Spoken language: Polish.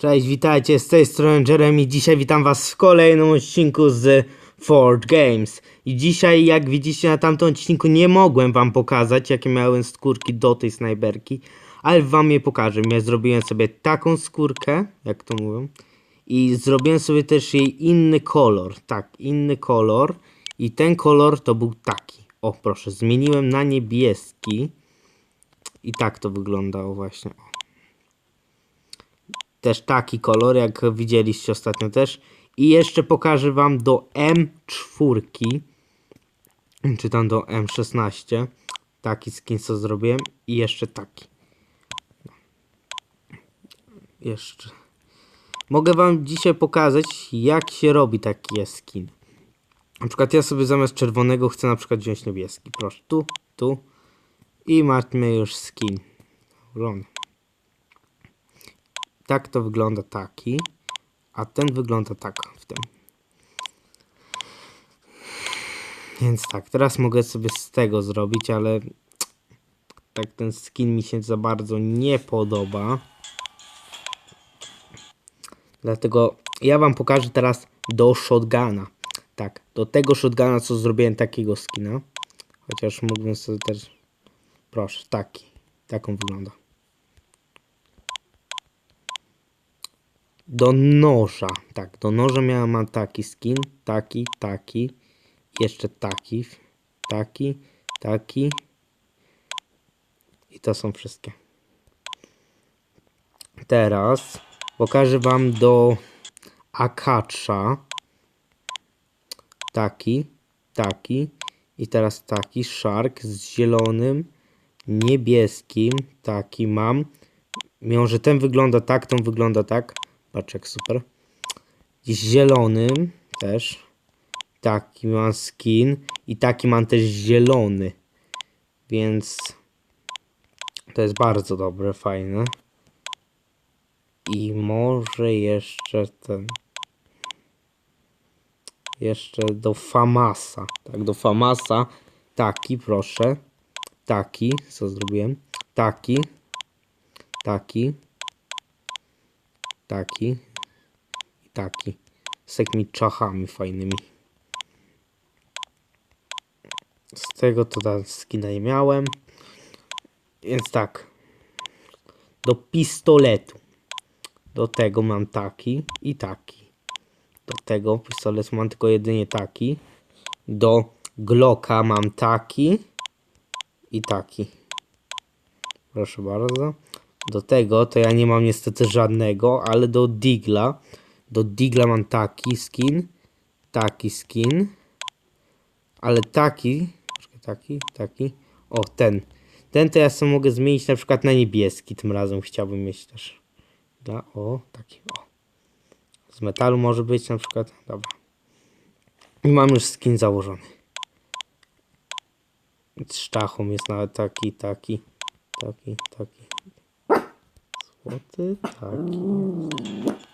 Cześć, witajcie, z tej strony Jeremy. Dzisiaj witam was w kolejnym odcinku z Forge Games. I dzisiaj, jak widzicie na tamtym odcinku, nie mogłem wam pokazać, jakie miałem skórki do tej snajperki, ale wam je pokażę. Ja zrobiłem sobie taką skórkę, jak to mówią, i zrobiłem sobie też jej inny kolor. Tak, inny kolor. I ten kolor to był taki. O, proszę, zmieniłem na niebieski. I tak to wyglądało właśnie. Też taki kolor, jak widzieliście ostatnio też. I jeszcze pokażę wam do M4, czy tam do M16. Taki skin co zrobiłem i jeszcze taki. Jeszcze. Mogę wam dzisiaj pokazać jak się robi taki skin. Na przykład ja sobie zamiast czerwonego chcę na przykład wziąć niebieski. Proszę, tu, tu. I mamy już skin. Wygląda. Tak to wygląda taki, a ten wygląda tak w tym. Więc tak, teraz mogę sobie z tego zrobić, ale tak ten skin mi się za bardzo nie podoba. Dlatego ja wam pokażę teraz do shotguna. Tak, do tego shotguna, co zrobiłem takiego skina. Chociaż mógłbym sobie też... Proszę, taki. Taką wygląda. Do noża. Tak, do noża miałem taki skin. Taki, taki. Jeszcze taki. Taki, taki. I to są wszystkie. Teraz pokażę wam do akacza. Taki, taki. I teraz taki shark z zielonym, niebieskim. Taki mam. Mimo, że ten wygląda tak, ten wygląda tak. Paczek super. Gdzieś zielonym też. Taki mam skin. I taki mam też zielony. Więc to jest bardzo dobre, fajne. I może jeszcze ten. Jeszcze do Famasa. Tak, do Famasa. Taki, proszę. Taki, co zrobiłem? Taki. Taki taki i taki z takimi czachami fajnymi. Z tego to ta skina nie miałem. Więc tak. Do pistoletu. Do tego mam taki i taki. Do tego pistoletu mam tylko jedynie taki. Do Glocka mam taki i taki. Proszę bardzo. Do tego to ja nie mam niestety żadnego, ale do Digla. Do Digla mam taki skin. Taki skin. Ale taki. Taki, taki. O, ten. Ten to ja sobie mogę zmienić na przykład na niebieski. Tym razem chciałbym mieć też. Da, o, taki. O. Z metalu może być na przykład. Dobra. I mam już skin założony. Z szczachą jest nawet taki, taki, taki, taki. Złoty, taki.